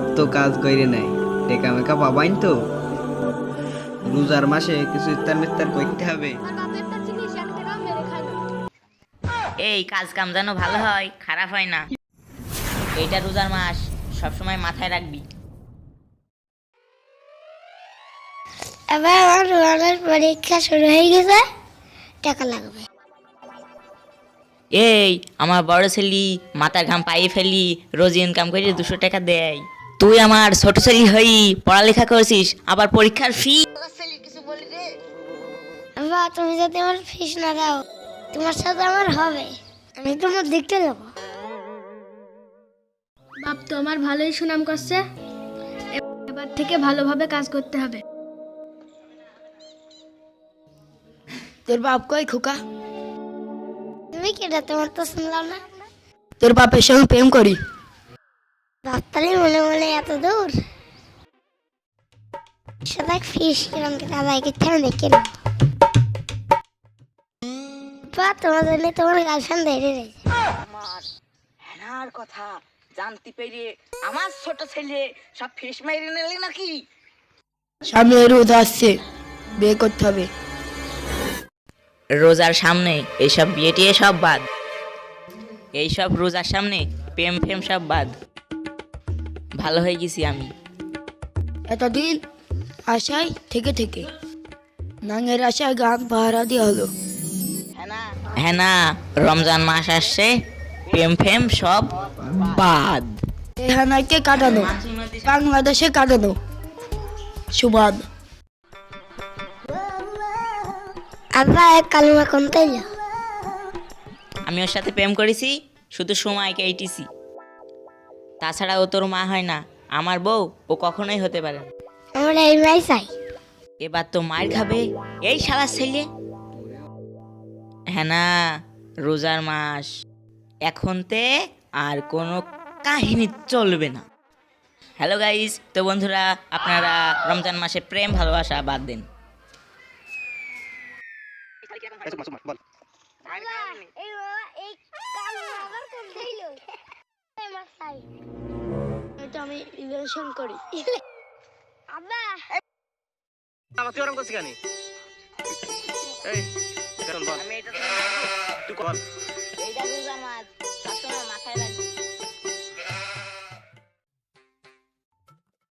বাপ তো কাজ করে নাই। টেকা মেকা পাবাইন তো। রোজার মাসে কিছু ইফতার মিফতার করতে হবে। এই কাজ কাম যেন ভালো হয় খারাপ হয় না। এইটা রোজার মাস সবসময় মাথায় রাখবি। এবার আমার রোয়ানের পরীক্ষা শুরু হয়ে গেছে। টাকা লাগবে। এই আমার বড় ছেলে মাথার ঘাম পাইয়ে ফেলি রোজ ইনকাম করে দুশো টাকা দেয়। তুই আমার ছোট ছেলি হই পড়ালেখা করছিস আবার পরীক্ষার ফি বাবা তুমি যদি আমার ফিস না দাও তোমার সাথে আমার হবে। আমি তোমার দেখতে যাব। বাপ তো আমার ভালোই সুনাম করছে। এবার থেকে ভালোভাবে কাজ করতে হবে। তোর বাপ কই খোকা? তুমি কেটা তোমার তো শুনলাম না? তোর বাপের সঙ্গে প্রেম করি। ভাবতালি মনে মনে এত দূর? সেটা ফিস কিরম কে দাদা করতে দেখে বা তোমার জন্য তোমার গার্লফ্রেন্ড ধরে রয়েছে হেনার কথা জানতে পেরে আমার ছোট ছেলে সব ফেস মাইরে নিলে নাকি? সামনে রোদ আসছে বিয়ে করতে হবে। রোজার সামনে এইসব বিয়ে টিয়ে সব বাদ। এইসব রোজার সামনে প্রেম ফেম সব বাদ। ভালো হয়ে গেছি আমি। এতদিন আশায় থেকে থেকে নাঙের আশায় গান পাহারা দেওয়া হলো। হ্যাঁ না রমজান মাস আসছে প্রেম ফেম সব বাদ। এহানাকে কাটানো বাংলাদেশে কাটানো সুবাদ। আব্বা এক কালমা আমি ওর সাথে প্রেম করেছি শুধু সময়কে এইটিছি তাছাড়া ও তোর মা হয় না আমার বউ ও কখনোই হতে পারে না। আমরা এই মাই চাই। এবার তো মার খাবে এই শালা ছেলে। হ্যাঁ না রোজার মাস। এখনতে আর কোনো কাহিনী চলবে না। হ্যালো গাইস তো বন্ধুরা আপনারা রমজান মাসে প্রেম ভালোবাসা বাদ দিন। এই ইলেকশন করি। আব্বা! আমার তুই ওরম করছিস কেন? এই তুই কর। এইটা রোজার মাস